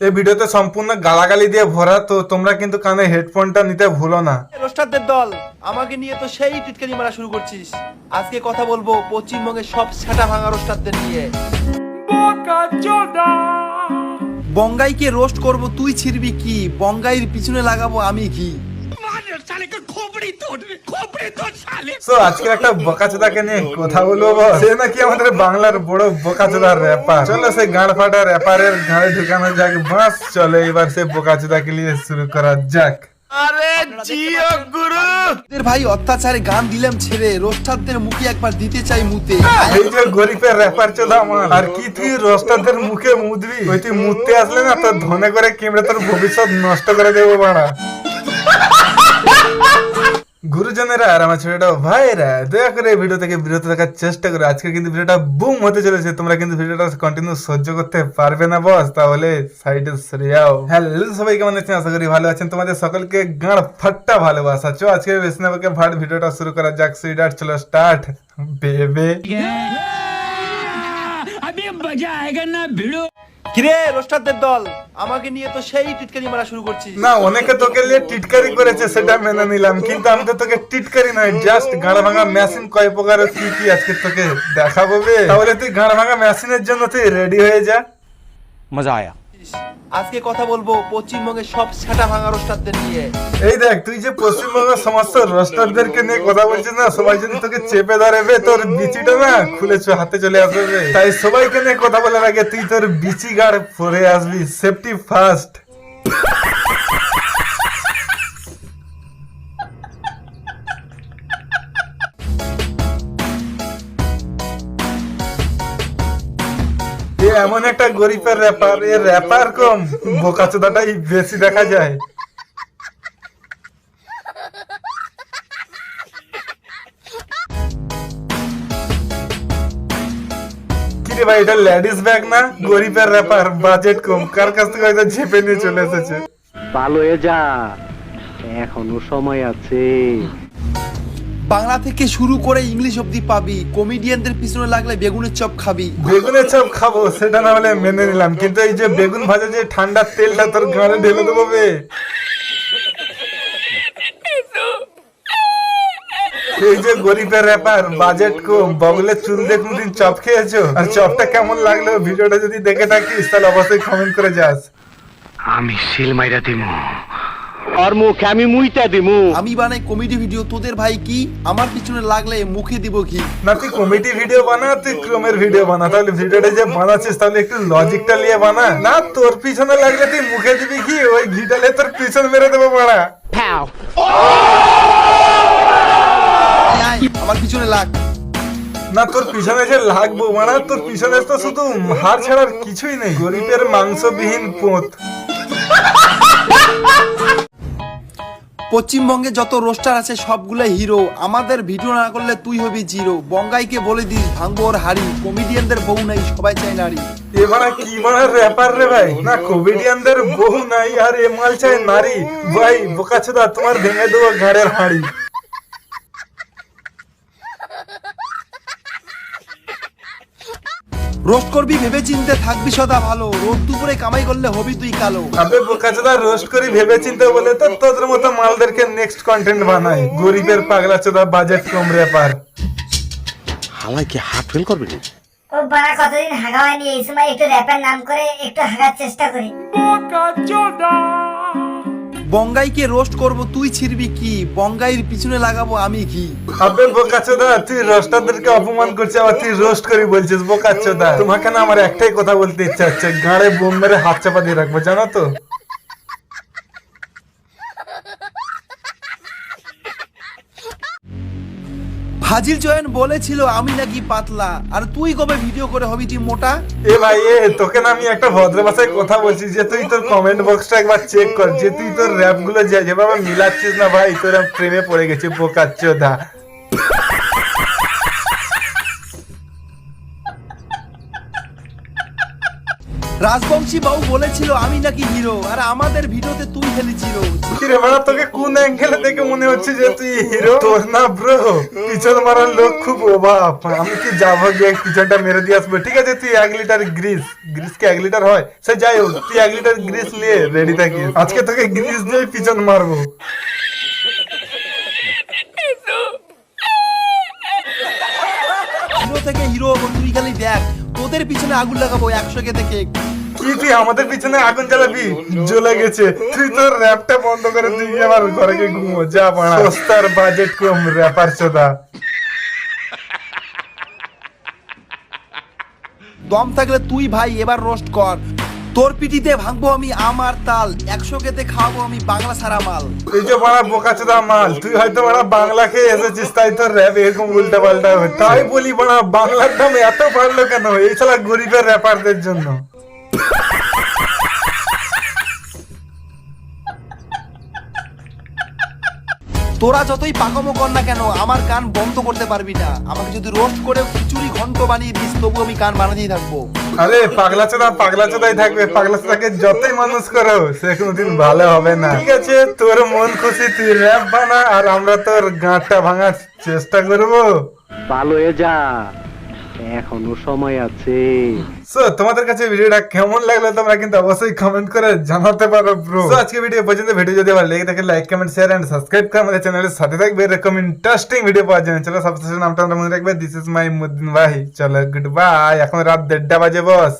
এই ভিডিওতে সম্পূর্ণ গালাগালি দিয়ে ভরা তো তোমরা কিন্তু কানে হেডফোনটা নিতে ভুলো না। রোস্টারদের দল আমাকে নিয়ে তো সেই টিটকারি মারা শুরু করছিস। আজকে কথা বলব পশ্চিমবঙ্গের সব ছাটা ভাঙা রোস্টারদের নিয়ে। বঙ্গাইকে রোস্ট করব তুই ছিড়বি কি? বঙ্গাইয়ের পিছনে লাগাবো আমি ঘি। তো আজকে একটা বোকাচোদাকে নিয়ে কথা বলব সে নাকি আমাদের বাংলার বড় বোকাচোদার র্যাপার চলো সেই গাঁড় ফাটা র্যাপারের ঘাড়ে ঢুকানো যাক। বাস চলে এবার সে বোকাচোদাকে নিয়ে শুরু করা যাক। তোদের ভাই অত্যাচারে গান দিলাম ছেড়ে রোস্টারদের মুখে একবার দিতে চাই মুতে। এই যে গরিবের র্যাপার চোদা আমার। আর কি তুই রোস্টারদের মুখে মুদবি? ওই তুই মুততে আসলে না তোর ধনে করে কেমড়ে তোর ভবিষ্যৎ নষ্ট করে দেবো বাড়া? গুরুজনেরা আর আমার ছোটটা ভাইরা দয়া করে ভিডিও থেকে বিরত থাকার চেষ্টা করো। আজকে কিন্তু ভিডিওটা বুম হতে চলেছে। তোমরা কিন্তু ভিডিওটা কন্টিনিউ সহ্য করতে পারবে না বস তাহলে সাইডে সরে যাও। হ্যালো সবাই কেমন আছেন? আশা করি ভালো আছেন। তোমাদের সকলকে গাঁড় ফাট্টা ভালোবাসা চো আজকে বেশি না ভাট ভিডিওটা শুরু করা যাক। সুইডার চলো স্টার্ট বেবে কিরে রোস্টারদের দল? আমাকে নিয়ে তো সেই টিটকারি মারা শুরু করছিস। না অনেকে তোকে নিয়ে টিটকারি করেছে সেটা মেনে নিলাম কিন্তু আমি তো তোকে টিটকারি নয় জাস্ট গাড়া ভাঙা মেশিন কয় প্রকার কি কি আজকে তোকে দেখাবো তাহলে তুই গাড়া ভাঙা মেশিনের জন্য তুই রেডি হয়ে যা। মজা আয়া। আজকে কথা বলব পশ্চিমবঙ্গের সব ছাটা ভাঙা রোস্টারদের নিয়ে। এই দেখ, তুই যে পশ্চিমবঙ্গের সমস্ত রোস্টারদেরকে নিয়ে কথা বলছিস না, সবাই যদি তোকে চেপে ধরে তোর বিচিটা না খুলে হাতে চলে আসবে। তাই সবাইকে নিয়ে কথা বলার আগে তুই তোর বিচি গাড় পরে আসবি সেফটি ফার্স্ট এমন একটা গরিবের র্যাপার এ র্যাপার কম। বোকাচোদাটাই বেশি দেখা যায়। কিরে ভাই, এটা লেডিস ব্যাগ না? গরিবের র্যাপার বাজেট কম। কার কাছ থেকে হয়তো ঝেপে নিয়ে চলে এসেছে? ভালো হয়ে যা। এখনও সময় আছে। বাংলা থেকে শুরু করে ইংলিশ অব্দি পাবি। কমেডিয়ানদের পিছনে লাগলে বেগুনের চপ খাবি। বেগুনের চপ খাব সেটা না হলে মেনে নিলাম। কিন্তু এই যে বেগুন ভাজা যে ঠান্ডা তেলটা তোর গানে ঢেলে দেবো বে। এই যে গরিবের ব্যাপার বাজেট কম বগলের চুল দিয়ে কোনদিন চপ খেয়েছো? আর চপটা কেমন লাগল? ভিডিওটা যদি দেখে থাকিস তাহলে অবশ্যই কমেন্ট করে যাস। আমি সিল মাইরা দিমু। আর মুখে আমি মুইতা দিমু। আমি বানাই কমেডি ভিডিও তোদের ভাই কি? আমার পিছনে লাগলে মুখে দিব কি? না তুই কমেডি ভিডিও বানা তুই ক্রমের ভিডিও বানা। তাহলে ভিডিওটা যে বানাচ্ছিস তাহলে একটু লজিকটা নিয়ে বানা। না তোর পিছনে লাগলে তুই মুখে দিবি কি? ওই ঘিটালে তোর পিছন মেরে দেবো মারা। আয়, আমার পিছনে লাগ। না তোর পিছনে যে লাগবো মানে তোর পিছনে তো শুধু হাড় ছাড়ার কিছুই নেই। গরিবের মাংসবিহীন পোত। পশ্চিমবঙ্গে যত রোস্টার আছে, সবগুলো হিরো আমাদের ভিডিও না করলে তুই হবি জিরো বঙ্গাইকে বলে দিস, ভাঙবো ওর হাড়ি। কমেডিয়ানদের বউ নাই, সবাই চায় নারী। এবার কি মানে র্যাপার রে ভাই? না কমেডিয়ানদের বউ নাই, আর এ মাল চাই নারী। ভাই, বোকাচোদা, তোমার ভেঙে দেবো ঘাড়ের হাঁড়ি। রোস্ট করবি ভেবে চিনতে থাকবি সদা ভালো। রোদ দুপুরে কামাই করলে হবি তুই কালো। আবে বোকাচোদা রোস্ট করি ভেবে চিন্তে বলে তো তোদের মতো মালদেরকে নেক্সট কন্টেন্ট বানাই। গরিবের পাগলা চোদা বাজেট কম র্যাপার হালাই কি হাত ফেল করবি ও বাড়া কতদিন হাগা হয়নি? এই সময় একটু র্যাপের নাম করে একটু হাগার চেষ্টা করি। বঙ্গাইকে রোস্ট করব, তুই ছিড়বি কি? বঙ্গাইয়ের পিছনে লাগাবো আমি কি? আবে বোকাচোদা তুই রোস্টারদেরকে অপমান করছিস, আবার তুই রোস্ট করি বলছিস বোকাচোদা তোমাকে না আমার একটাই কথা বলতে ইচ্ছা হচ্ছে, গাড়ে বোম মেরে হাত চাপা দিয়ে রাখব, জানো তো? ফাজিল চয়ন বলেছিল, আমি নাকি পাতলা। আর তুই কবে ভিডিও করে হবি তুই মোটা? এ ভাই, এ, তোকে না আমি একটা ভদ্র ভাষায় কথা বলছি, যে তুই তোর কমেন্ট বক্সটা একবার চেক কর, যে তুই তোর র্যাপগুলো যেভাবে মিলাচ্ছিস না ভাই, তোর প্রেমে পড়ে গেছে, বোকাচ্চোদা। রাজবংশী বাবু বলেছিল আমি নাকি হিরো আর আমাদের ভিডিওতে তুই খেলি জিরো কিরে বাড়া তোকে কোন অ্যাঙ্গেলে দেখে মনে হচ্ছে যে তুই হিরো? তোর না ব্রো পিছন মারার লোক খুব অভাব আমি কি যাব গিয়ে পিছনটা মেরে দিয়ে আসব? ঠিক আছে তুই এক লিটার গ্রিস গ্রিস কি এক লিটার হয়? সে যাই হোক তুই এক লিটার গ্রিস নিয়ে রেডি থাকিস। আজকে তোকে গ্রিস দিয়ে পিছন মারবো। হিরো থেকে হিরো তুই খালি দেখ তোদের পিছনে আগুন লাগাবো একশো কে থেকে কি তুই আমাদের পিছনে আগুন জ্বালাবি? জ্বলে গেছে। তুই তোর র্যাপটা বন্ধ করে তুই আমার ঘরে গিয়ে ঘুমো যা পাড়া। সস্তার বাজেট কম র্যাপার চোদা। দম থাকলে তুই ভাই এবার রোস্ট কর। তোর পিটিতে ভাঙবো আমি আমার তাল একশো কেতে খাওয়াবো আমি বাংলা সারা মাল। এই যে বড়া বোকাচোদা মাল তুই হয়তো বড়া বাংলা খেয়ে এসেছিস তাই তোর র্যাপ এরকম উল্টা পাল্টা হবে তাই বলি বড়া বাংলার দাম এত বাড়লো কেন? এই ছাড়া গরিবের র্যাপারদের জন্য। তোরা যতই পাকামো কর না কেন আমার কান বন্ধ করতে পারবি না। আমাকে যদি রোস্ট করে খিচুড়ি ঘন্ট বানিয়ে দিস তবু আমি কান বানাতেই থাকব। আরে পাগলা চোদা পাগলা চোদাই থাকবে। পাগলা চোদাকে যতই মানুষ করো সে কোনোদিন ভালো হবে না। ঠিক আছে তোর মন খুশি তুই র্যাপ বানা আর আমরা তোর গাঁটটা ভাঙার চেষ্টা করব। ভালো হয়ে যা। এখনও সময় আছে। সো তোমাদের কাছে ভিডিওটা কেমন লাগল তোমরা কিন্তু অবশ্যই কমেন্ট করে জানাতে পারো ব্রো সো আজকে ভিডিও পর্যন্ত ভিডিও যদি ভালো লেগে থাকে like comment share and subscribe করে আমাদের চ্যানেলের সাথে থাকবে। এরকম ইন্টারেস্টিং ভিডিও পাওয়ার জন্য চলো সবশেষে নামটা আমরা মনে রাখবে। দিস ইজ মাই মুদিন ভাই চলো গুড বাই এখন রাত দেড়টা বাজে বস